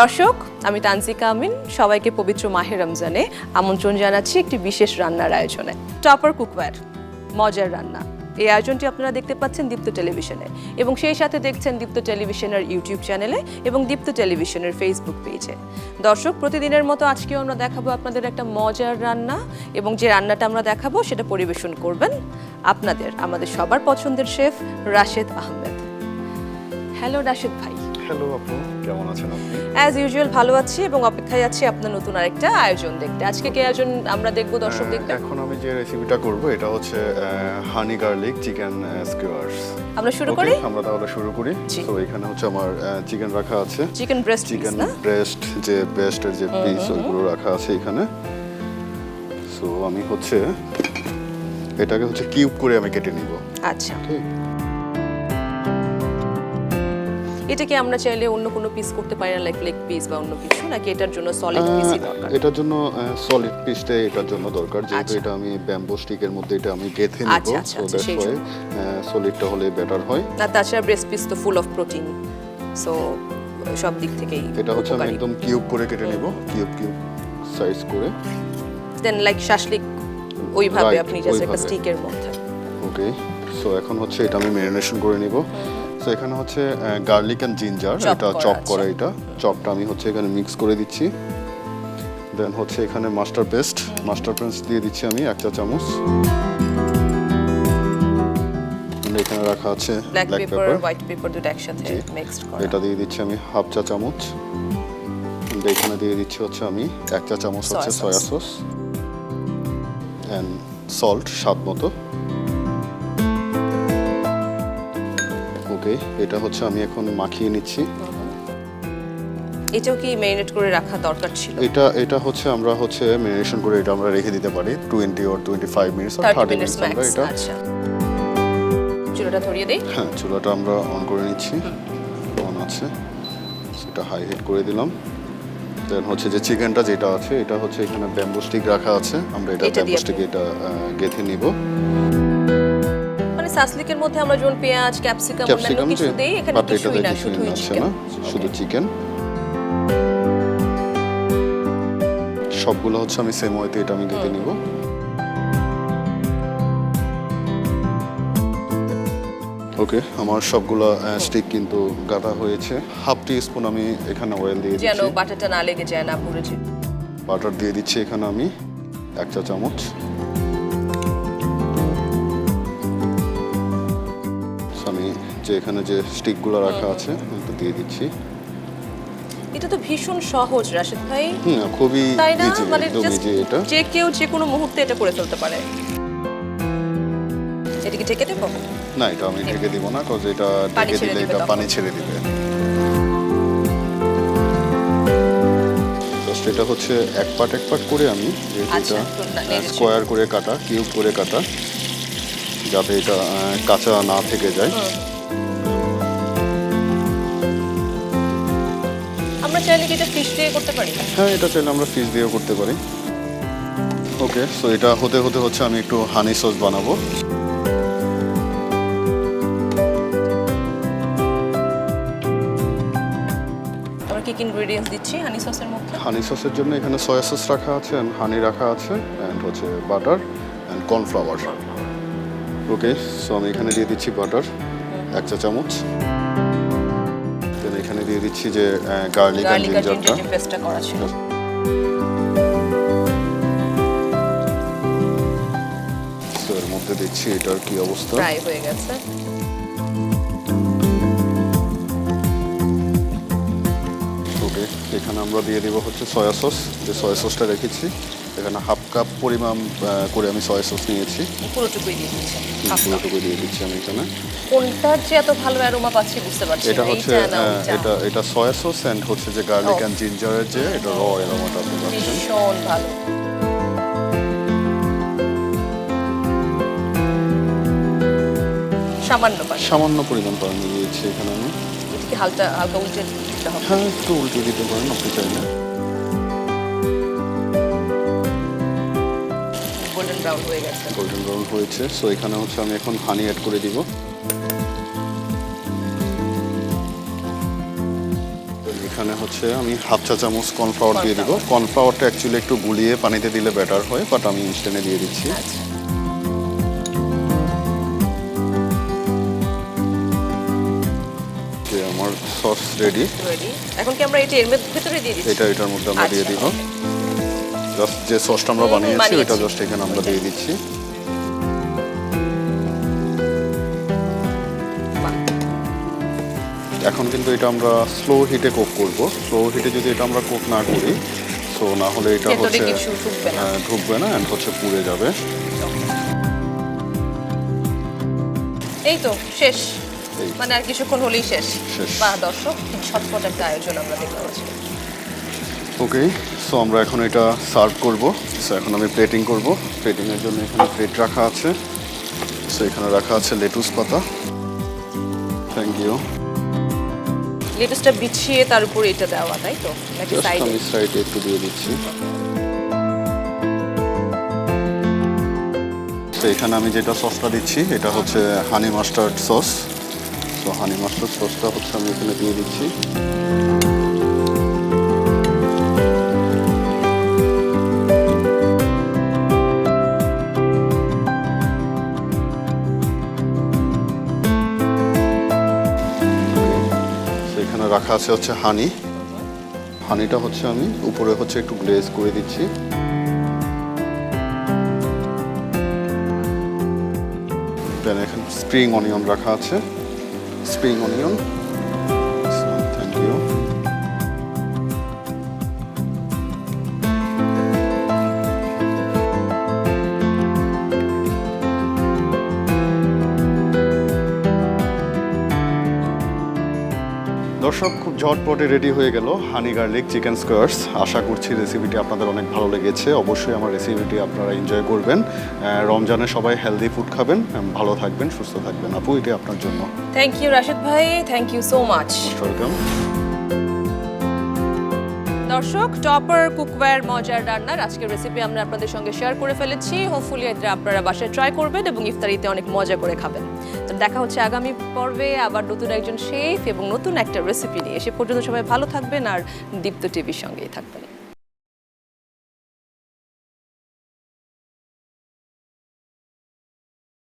দর্শক, আমি তানজিকা আমিন। সবাইকে পবিত্র মাহে রমজানে আমন্ত্রণ জানাচ্ছি একটি বিশেষ রান্নার আয়োজনে। টপার কুকওয়্যার, মজার রান্না। এই আয়োজনটি আপনারা দেখতে পাচ্ছেন দীপ্ত টেলিভিশনে এবং সেই সাথে দেখছেন দীপ্ত টেলিভিশনের ইউটিউব চ্যানেলে এবং দীপ্ত টেলিভিশনের ফেসবুক পেজে। দর্শক, প্রতিদিনের মতো আজকেও আমরা দেখাবো আপনাদের একটা মজার রান্না এবং যে রান্নাটা আমরা দেখাবো সেটা পরিবেশন করবেন আপনাদের, আমাদের সবার পছন্দের শেফ রাশেদ আহমেদ। হ্যালো রাশেদ ভাই। হ্যালো আপু কেমন আছেন আপনি? অ্যাজ ইউজুয়াল ভালো আছি এবং অপেক্ষায় আছি আপনার নতুন আরেকটা আয়োজন দেখতে। আজকে কি আয়োজন আমরা দেখব দর্শক দেখবে এখন আমি যে রেসিপিটা করব এটা হচ্ছে হানি গার্লিক চিকেন স্কিওয়ার্স আমরা শুরু করি? আমরা তাহলে শুরু করি। তো এখানে হচ্ছে আমার চিকেন রাখা আছে। চিকেন ব্রেস্ট চিকেন ব্রেস্ট যে ব্রেস্টের যে পিস ওইগুলো রাখা আছে এখানে। সো আমি হচ্ছে এটাকে হচ্ছে কিউব করে আমি কেটে নিব। আচ্ছা। ঠিক এটাকে আমরা চাইলে অন্য কোনো পিস করতে পারি না লাইক লেগ পিস বা অন্য কিছু নাকি এটার জন্য সলিড পিসই দরকার? এটার জন্য সলিড পিসটা এটার জন্য দরকার যেহেতু আচ্ছা। এটা আমি ব্যাম্বো স্টিকের মধ্যে এটা আমি গেথে নিব আচ্ছা, আচ্ছা, সো আচ্ছা, দ্যাটস সেই ওয়াই সলিডটা হলে বেটার হয়। না তাছাড়া ব্রেস্ট পিস তো ফুল অফ প্রোটিন সো সব দিক থেকেই এটা হচ্ছে আমি একদম কিউব করে কেটে নিব কিউব কিউব সাইজ করে। দেন লাইক শাসলিক ওইভাবে আপনি জাস্ট একটা স্টিকের মধ্যে। ওকে সো এখন হচ্ছে এটা আমি ম্যারিনেশন করে নিব। সো এখানে হচ্ছে গার্লিক অ্যান্ড জিঞ্জার এটা চপ। করা এটা। চপটা আমি হচ্ছে এখানে মিক্স করে দিচ্ছি। দেন হচ্ছে এখানে মাস্টার পেস্ট মাস্টার পেস্ট দিয়ে দিচ্ছি আমি এক চা চামচ। এখানে রাখা আছে ব্ল্যাক পেপার হোয়াইট পেপার দুটো একসাথে মিক্সড করা। এটা দিয়ে দিচ্ছি আমি হাফ চা চামচ। এখানে দিয়ে দিচ্ছি হচ্ছে আমি এক চা চামচ হচ্ছে সয়া সস অ্যান্ড সল্ট স্বাদ মতো। ওকে এটা হচ্ছে আমি এখন মাখিয়ে নিচ্ছি। এটাও কি ম্যারিনেট করে রাখা দরকার ছিল? এটা এটা হচ্ছে আমরা হচ্ছে ম্যারিনেশন করে এটা আমরা রেখে দিতে পারি। Twenty or twenty five minutes R thirty thirty minutes minutes আমরা এটা আচ্ছা। চুলোটা ধরিয়ে দেই। হ্যাঁ চুলাটা আমরা অন করে নিচ্ছি। অন আছে। সেটা হাই হিট করে দিলাম। দেন হচ্ছে যে চিকেনটা যেটা আছে এটা হচ্ছে এখানে ব্যাম্বু স্টিক রাখা আছে। আমরা এটা ব্যাম্বু স্টিক এটা গেঁথে নিব। সাসলিকের মধ্যে আমরা যেমন পেঁয়াজ ক্যাপসিকাম অন্যান্য কিছু দেই এখানে কিছুই না আসছে চিকেন শুধু চিকেন সবগুলো হচ্ছে আমি সেম ওয়েতে এটা আমি গেঁথে নিব। ওকে আমার সবগুলো স্টিক কিন্তু গাঁথা হয়েছে। হাফ টি স্পুন আমি এখানে অয়েল দিয়ে দিচ্ছি। যেন বাটারটা না লেগে যায় না যায়। বাটার দিয়ে দিচ্ছি এখানে আমি এক চা চামচ যে এখানে যে স্টিকগুলো রাখা আছে এটা দিয়ে দিচ্ছি। এটা তো ভীষণ সহজ রাশেদ ভাই। হুম খুবই তাই না? মানে এটা। যে কেউ যে কোনো মুহূর্তে এটা করে ফেলতে পারে। এটাকে ঢেকে দেবো? না এটা আমি ঢেকে দিব না কারণ এটা ঢেকে দিলে এটা। পানি ছেড়ে দিবে। এটা হচ্ছে এক পাট এক পাট করে আমি আচ্ছা, এটা স্কোয়ার করে কাটা কিউব করে কাটা যাতে এটা কাঁচা না থেকে যায়। দিয়ে করতে পারি? হ্যাঁ এটা চাইলে আমরা ফিশ দিয়েও করতে পারি। ওকে সো এটা হতে হতে হচ্ছে আমি একটু হানি সস বানাবো। কি কি ইনগ্রেডিয়েন্টস দিচ্ছি হানি সসের মধ্যে? হানি সসের জন্য এখানে সয়া সস রাখা আছে অ্যান্ড হানি রাখা আছে অ্যান্ড হচ্ছে butter and cornflour okay so আমি এখানে দিয়ে দিচ্ছি বাটার এক চা চামচ এখানে দিয়ে দিচ্ছি যে গার্লিক আর জিঞ্জারটা জিঞ্জার পেস্টটা করা ছিল। সো এর মধ্যে দিচ্ছি এটার কি অবস্থা। ফ্রাই হয়ে গেছে। ওকে এখানে আমরা দিয়ে দিব হচ্ছে সয়া সস যে সয়া সসটা রেখেছি এখানে হাফ কাপ পরিমাণ করে আমি সয়া সস নিয়েছি। পুরোটুকুই দিয়ে দিচ্ছি। cup। দিয়ে দিচ্ছি আমি এখানে। কোনটার যে এত ভালো অ্যারোমা পাচ্ছি বুঝতে পারছি এটা হচ্ছে ওইটা। এটা এটা সয়া সস অ্যান্ড হচ্ছে যে গার্লিক। অ্যান্ড জিঞ্জারের যে এটা র আপনি পাচ্ছেন। ভীষণ ভালো। সামান্য সামান্য পরিমাণ পানি দিয়েছি এখানে আমি। হালকা হালকা উল্টে দিতে হবে? হ্যাঁ একটু উল্টে দিতে পারেন আপনি চাইলে। ব্রাউন হয়ে গেছে। গোল্ডেন ব্রাউন হয়েছে সো এখানে হচ্ছে আমি এখন হানি অ্যাড করে দিব। এখানে হচ্ছে আমি হাফ চা চামচ কর্নফ্লাওয়ার দিয়ে দিব। কর্নফ্লাওয়ারটা অ্যাকচুয়ালি একটু গুলিয়ে পানিতে দিলে বেটার হয় বাট আমি ইনস্ট্যান্টে দিয়ে দিচ্ছি। আচ্ছা। আমার সস রেডি এখন কি আমরা এটা এর ভেতরে দিয়ে দিচ্ছি? এটা এটার মধ্যে আমরা দিয়ে আচ্ছা, দিব। জাস্ট যে সসটা আমরা বানিয়েছি। ওটা জাস্ট এখানে আমরা দিয়ে দিচ্ছি। এখন কিন্তু এটা আমরা স্লো হিটে কুক করব। স্লো হিটে যদি এটা আমরা কুক না করি সো না হলে এটা হচ্ছে ঢুকবে না। আহ, ঢুকবে না অ্যান্ড হচ্ছে পুড়ে যাবে। এই তো শেষ। মানে আর কিছুক্ষণ হলেই শেষ। বা দর্শক কি ছটফট একটা আয়োজন আমরা দেখতে পাচ্ছি। ওকে সো আমরা এখন এটা সার্ভ করব। সো এখন আমি প্লেটিং করব। প্লেটিংয়ের জন্য এখানে প্লেট রাখা আছে। সো এখানে রাখা আছে লেটুস পাতা। থ্যাংক ইউ লেটেস্টটা বিছিয়ে তার উপরে এটা দেওয়া তাই তো? নাকি সাইডে আমি সাইডে একটু দিয়ে দিচ্ছি। তো এখানে আমি যেটা সসটা দিচ্ছি এটা হচ্ছে হানি মাস্টার্ড সস তো হানি মাস্টার্ড সসটা হচ্ছে আমি এখানে দিয়ে দিচ্ছি। রাখা আছে হচ্ছে হানি। হানিটা হচ্ছে আমি উপরে হচ্ছে একটু গ্লেজ করে দিচ্ছি। স্প্রিং অনিয়ন রাখা আছে। Spring onion. দর্শক খুব ঝটপটে রেডি হয়ে গেল হানি গার্লিক চিকেন স্কোয়ার্স আশা করছি রেসিপিটি আপনাদের অনেক ভালো লেগেছে। অবশ্যই আমার রেসিপিটি আপনারা এনজয় করবেন। রমজানে সবাই হেলদি ফুড খাবেন। ভালো থাকবেন সুস্থ থাকবেন। আপু এটি আপনার জন্য। থ্যাংক ইউ রাশেদ ভাই। Thank you so much welcome দর্শক, টপার কুকওয়্যার মজার রান্নার আজকের রেসিপি আমরা আপনাদের সঙ্গে শেয়ার করে ফেলেছি। হোপফুলি এটা আপনারা বাসায় ট্রাই করবেন এবং ইফতারিতে অনেক মজা করে খাবেন। তো দেখা হচ্ছে আগামী পর্বে আবার নতুন একজন শেফ এবং নতুন একটা রেসিপি নিয়ে। সে পর্যন্ত সবাই ভালো থাকবেন আর দীপ্ত টিভির সঙ্গেই থাকবেন।